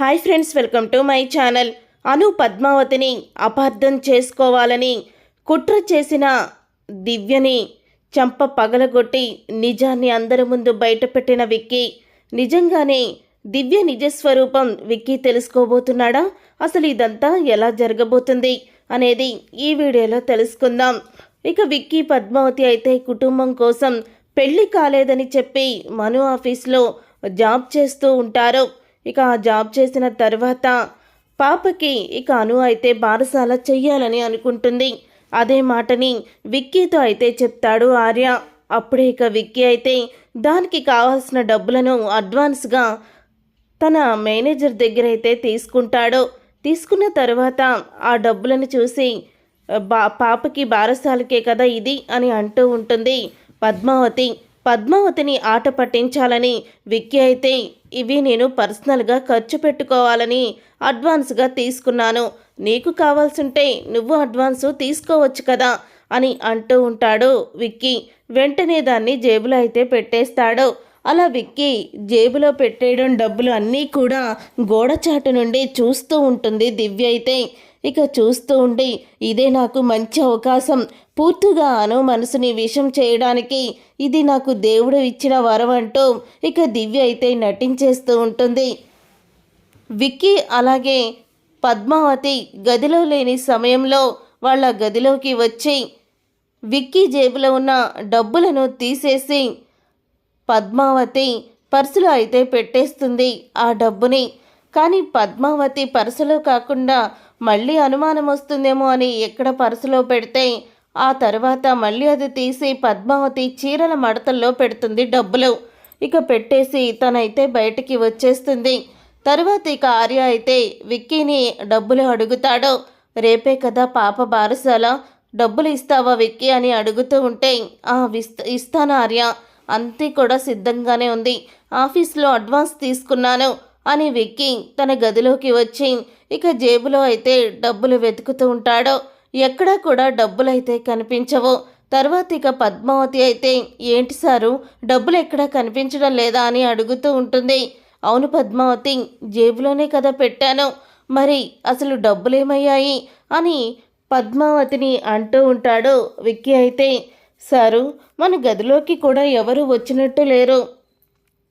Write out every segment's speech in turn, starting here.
Hi friends welcome to my channel. Anu పద్మావతిని అపార్థం చేసుకోవాలని కుట్ర చేసిన దివ్యని చంప పగలగొట్టి నిజాన్ని అందరి ముందు బయటపెట్టిన విక్కీ. నిజంగానే దివ్య నిజస్వరూపం విక్కీ తెలుసుకోబోతున్నాడా? అసలు ఇదంతా ఎలా జరగబోతుంది అనేది ఈ వీడియోలో తెలుసుకుందాం. ఇక విక్కీ పద్మావతి అయితే కుటుంబం కోసం పెళ్ళి కాలేదని చెప్పి మను ఆఫీస్లో జాబ్ చేస్తూ ఉంటారు. ఇక ఆ జాబ్ చేసిన తర్వాత పాపకి ఇక అను అయితే బారసాల చెయ్యాలని అనుకుంటుంది. అదే మాటని విక్కీతో అయితే చెప్తాడు ఆర్య. అప్పుడే ఇక విక్కీ అయితే దానికి కావాల్సిన డబ్బులను అడ్వాన్స్గా తన మేనేజర్ దగ్గర అయితే తీసుకుంటాడు. తీసుకున్న తర్వాత ఆ డబ్బులను చూసి బా పాపకి బారసాలకే కదా ఇది అని అంటూ ఉంటుంది. పద్మావతి పద్మావతిని ఆట పట్టించాలని విక్కీ అయితే ఇవి నేను పర్సనల్గా ఖర్చు పెట్టుకోవాలని అడ్వాన్స్గా తీసుకున్నాను. నీకు కావాల్సింటే నువ్వు అడ్వాన్సు తీసుకోవచ్చు కదా అని అంటూ ఉంటాడు విక్కీ. వెంటనే దాన్ని జేబులో అయితే పెట్టేస్తాడు. అలా విక్కీ జేబులో పెట్టేయడం డబ్బులు అన్నీ కూడా గోడచాటు నుండి చూస్తూ ఉంటుంది దివ్య అయితే. ఇక చూస్తూ ఉండి ఇదే నాకు మంచి అవకాశం. పూర్తిగా అను మనసుని విషం చేయడానికి ఇది నాకు దేవుడు ఇచ్చిన వరం అంటూ ఇక దివ్య అయితే నటించేస్తూ ఉంటుంది. విక్కీ అలాగే పద్మావతి గదిలో లేని సమయంలో వాళ్ళ గదిలోకి వచ్చి విక్కీ జేబులో ఉన్న డబ్బులను తీసేసి పద్మావతి పర్సులో అయితే పెట్టేస్తుంది ఆ డబ్బుని. కానీ పద్మావతి పర్సులో కాకుండా మళ్ళీ అనుమానం వస్తుందేమో అని ఎక్కడ పర్సులో పెడితే ఆ తర్వాత మళ్ళీ అది తీసి పద్మావతి చీరల మడతల్లో పెడుతుంది డబ్బులు. ఇక పెట్టేసి తనైతే బయటికి వచ్చేస్తుంది. తర్వాత ఇక ఆర్య అయితే విక్కీని డబ్బులు అడుగుతాడు. రేపే కదా పాప బారసాల. డబ్బులు ఇస్తావా విక్కీ? అని అడుగుతూ ఉంటే ఆ విస్త ఇస్తాను ఆర్య. అంతే కూడా సిద్ధంగానే ఉంది. ఆఫీస్లో అడ్వాన్స్ తీసుకున్నాను. అని విక్కీ తన గదిలోకి వచ్చి ఇక జేబులో అయితే డబ్బులు వెతుకుతూ ఉంటాడో. ఎక్కడా కూడా డబ్బులైతే కనిపించవు. తర్వాత ఇక పద్మావతి అయితే ఏంటి సారు డబ్బులు ఎక్కడా కనిపించడం లేదా? అని అడుగుతూ ఉంటుంది. అవును పద్మావతి జేబులోనే కదా పెట్టాను. మరి అసలు డబ్బులేమయ్యాయి? అని పద్మావతిని అంటూ ఉంటాడు. విక్కీ అయితే సారు మన గదిలోకి కూడా ఎవరు వచ్చినట్టు లేరు.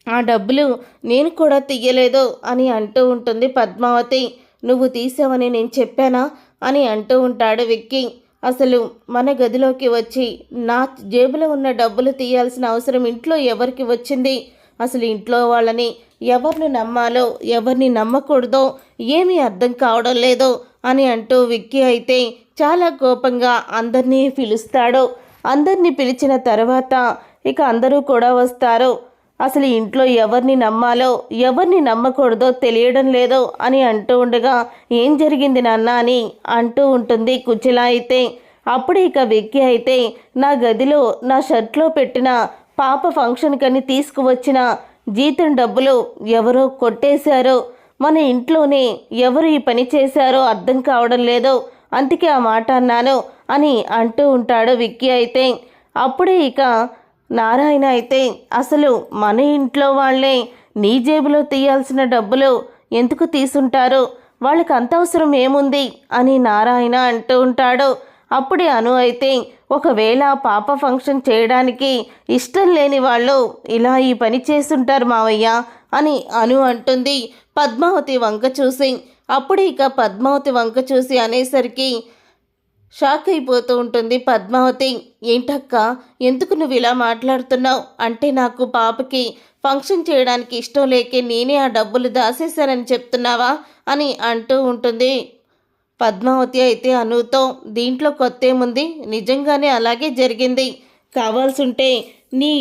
ఆ డబ్బులు నేను కూడా తీయలేదు అని అంటూ ఉంటుంది పద్మావతి. నువ్వు తీసావని నేను చెప్పానా అని అంటూ ఉంటాడు విక్కీ. అసలు మన గదిలోకి వచ్చి నా జేబులో ఉన్న డబ్బులు తీయాల్సిన అవసరం ఇంట్లో ఎవరికి వచ్చింది? అసలు ఇంట్లో వాళ్ళని ఎవరిని నమ్మాలో ఎవరిని నమ్మకూడదో ఏమీ అర్థం కావడం లేదో అని అంటూ విక్కీ అయితే చాలా కోపంగా అందరినీ పిలుస్తాడు. అందరినీ పిలిచిన తర్వాత ఇక అందరూ కూడా వస్తారు. అసలు ఇంట్లో ఎవరిని నమ్మాలో ఎవరిని నమ్మకూడదో తెలియడం లేదో అని అంటూ ఉండగా ఏం జరిగింది నాన్న? అని అంటూ ఉంటుంది కుచిలా అయితే. అప్పుడు ఇక వెక్కి అయితే నా గదిలో నా షర్ట్లో పెట్టిన పాప ఫంక్షన్కని తీసుకువచ్చిన జీతం డబ్బులు ఎవరో కొట్టేశారో మన ఇంట్లోనే ఎవరు ఈ పని చేశారో అర్థం కావడం లేదో అందుకే ఆ మాట అన్నాను అని అంటూ ఉంటాడు విక్కీ అయితే. అప్పుడే ఇక నారాయణ అయితే అసలు మన ఇంట్లో వాళ్ళే నీ జేబులో తీయాల్సిన డబ్బులు ఎందుకు తీసుంటారు? వాళ్ళకి అంత అవసరం ఏముంది? అని నారాయణ అంటూ ఉంటాడు. అప్పుడే అను అయితే ఒకవేళ పాప ఫంక్షన్ చేయడానికి ఇష్టం లేని వాళ్ళు ఇలా ఈ పని చేస్తుంటారు మావయ్య అని అను అంటుంది. పద్మావతి వంక చూసి అప్పుడు ఇక పద్మావతి వంక చూసి అనేసరికి షాక్ అయిపోతూ ఉంటుంది పద్మావతి. ఏంటక్క ఎందుకు నువ్వు ఇలా మాట్లాడుతున్నావు? అంటే నాకు పాపకి ఫంక్షన్ చేయడానికి ఇష్టం లేకే నేనే ఆ డబ్బులు దాసేశానని చెప్తున్నావా? అని అంటూ ఉంటుంది పద్మావతి అయితే అనుతో. దీంట్లో కొత్త ఏముంది? నిజంగానే అలాగే జరిగింది. కావాల్సుంటే నీ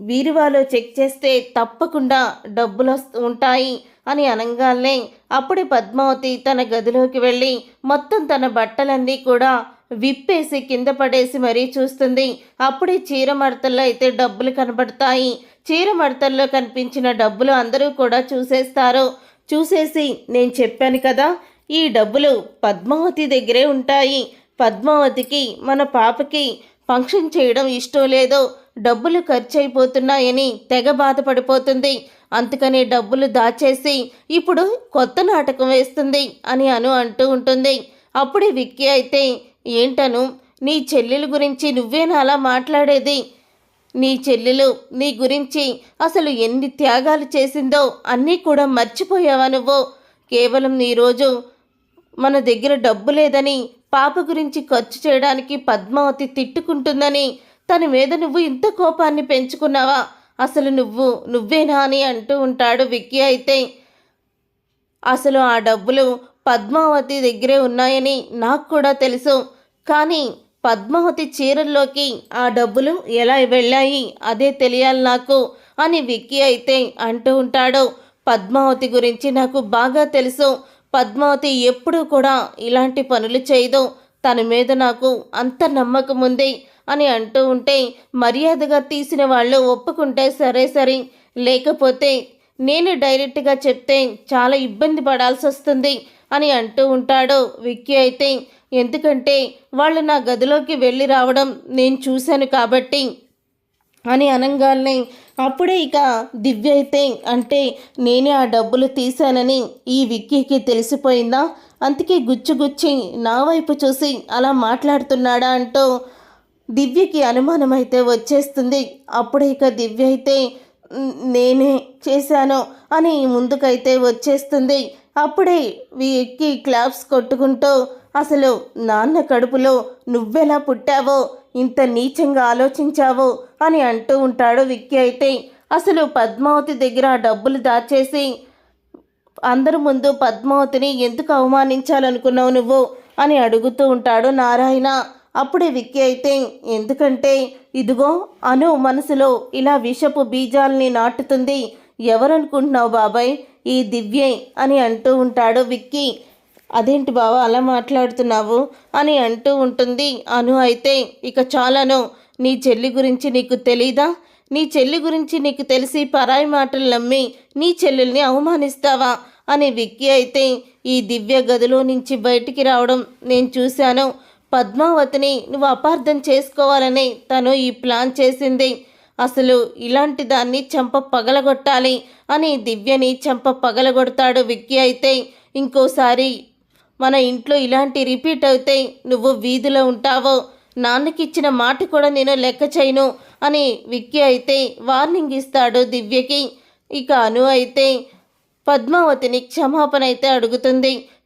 బీరువాలో చెక్ చేస్తే తప్పకుండా డబ్బులు వస్తూ ఉంటాయి. అని అనగానే అప్పుడే పద్మావతి తన గదిలోకి వెళ్ళి మొత్తం తన బట్టలన్నీ కూడా విప్పేసి కింద పడేసి మరీ చూస్తుంది. అప్పుడే చీర మడతల్లో అయితే డబ్బులు కనబడతాయి. చీర మడతల్లో కనిపించిన డబ్బులు అందరూ కూడా చూసేస్తారు. చూసేసి నేను చెప్పాను కదా ఈ డబ్బులు పద్మావతి దగ్గరే ఉంటాయి. పద్మావతికి మన పాపకి ఫంక్షన్ చేయడం ఇష్టం లేదో. డబ్బులు ఖర్చయిపోతున్నాయని తెగ బాధపడిపోతుంది. అందుకని డబ్బులు దాచేసి ఇప్పుడు కొత్త నాటకం వేస్తుంది అని అను అంటూ ఉంటుంది. అప్పుడే విక్కీ అయితే ఏంటను నీ చెల్లెల గురించి నువ్వేనా అలా మాట్లాడేది? నీ చెల్లెలు నీ గురించి అసలు ఎన్ని త్యాగాలు చేసిందో అన్నీ కూడా మర్చిపోయావా నువ్వు? కేవలం నీ రోజు మన దగ్గర డబ్బు లేదని పాప గురించి ఖర్చు చేయడానికి పద్మావతి తిట్టుకుంటుందని తన మీద నువ్వు ఇంత కోపాన్ని పెంచుకున్నావా? అసలు నువ్వు నువ్వేనా అని అంటూ ఉంటాడు విక్కీ అయితే. అసలు ఆ డబ్బులు పద్మావతి దగ్గరే ఉన్నాయని నాకు కూడా తెలుసు. కానీ పద్మావతి చీరల్లోకి ఆ డబ్బులు ఎలా వెళ్ళాయి? అదే తెలియాలి నాకు అని విక్కీ అయితే అంటూ ఉంటాడు. పద్మావతి గురించి నాకు బాగా తెలుసు. పద్మావతి ఎప్పుడూ కూడా ఇలాంటి పనులు చేయదు. తన మీద నాకు అంత నమ్మకం ఉంది. అని అంటూ ఉంటే మర్యాదగా తీసిన వాళ్ళు ఒప్పుకుంటే సరే సరే. లేకపోతే నేను డైరెక్ట్గా చెప్తే చాలా ఇబ్బంది పడాల్సి వస్తుంది అని అంటూ ఉంటాడు విక్కీ అయితే. ఎందుకంటే వాళ్ళు నా గదిలోకి వెళ్ళి రావడం నేను చూశాను కాబట్టి అని అనగానే అప్పుడే ఇక దివ్య అయితే అంటే నేనే ఆ డబ్బులు తీశానని ఈ విక్కీకి తెలిసిపోయిందా? అందుకే గుచ్చుగుచ్చి నా వైపు చూసి అలా మాట్లాడుతున్నాడా అంటూ దివ్యకి అనుమానం అయితే వచ్చేస్తుంది. అప్పుడే ఇక దివ్య అయితే నేనే చేశాను అని ముందుకైతే వచ్చేస్తుంది. అప్పుడే విక్కీ క్లాప్స్ కొట్టుకుంటూ అసలు నాన్న కడుపులో నువ్వెలా పుట్టావో? ఇంత నీచంగా ఆలోచించావో? అని అంటూ ఉంటాడు విక్కీ అయితే. అసలు పద్మావతి దగ్గర డబ్బులు దాచేసి అందరి ముందు పద్మావతిని ఎందుకు అవమానించాలనుకున్నావు నువ్వు? అని అడుగుతూ ఉంటాడు నారాయణ. అప్పుడే విక్కీ అయితే ఎందుకంటే ఇదిగో అను మనసులో ఇలా విషపు బీజాల్ని నాటుతుంది. ఎవరనుకుంటున్నావు బాబాయ్? ఈ దివ్యే అని అంటూ ఉంటాడు విక్కీ. అదేంటి బావ అలా మాట్లాడుతున్నావు? అని అంటూ ఉంటుంది అను అయితే. ఇక చాలను నీ చెల్లి గురించి నీకు తెలీదా? నీ చెల్లి గురించి నీకు తెలిసి పరాయి మాటలు నమ్మి నీ చెల్లెల్ని అవమానిస్తావా? అని విక్కీ అయితే ఈ దివ్య గదిలో నుంచి బయటికి రావడం నేను చూశాను. పద్మావతిని నువ్వు అపార్థం చేసుకోవాలని తను ఈ ప్లాన్ చేసింది. అసలు ఇలాంటి దాన్ని చెంప పగలగొట్టాలి అని దివ్యని చెంప పగలగొడతాడు విక్కీ అయితే. ఇంకోసారి మన ఇంట్లో ఇలాంటి రిపీట్ అయితే నువ్వు వీధిలో ఉంటావో. నాన్నకిచ్చిన మాట కూడా నేను లెక్క చేయను అని విక్కీ అయితే వార్నింగ్ ఇస్తాడు దివ్యకి. ఇక అను అయితే పద్మావతిని క్షమాపణ అయితే అడుగుతుంది.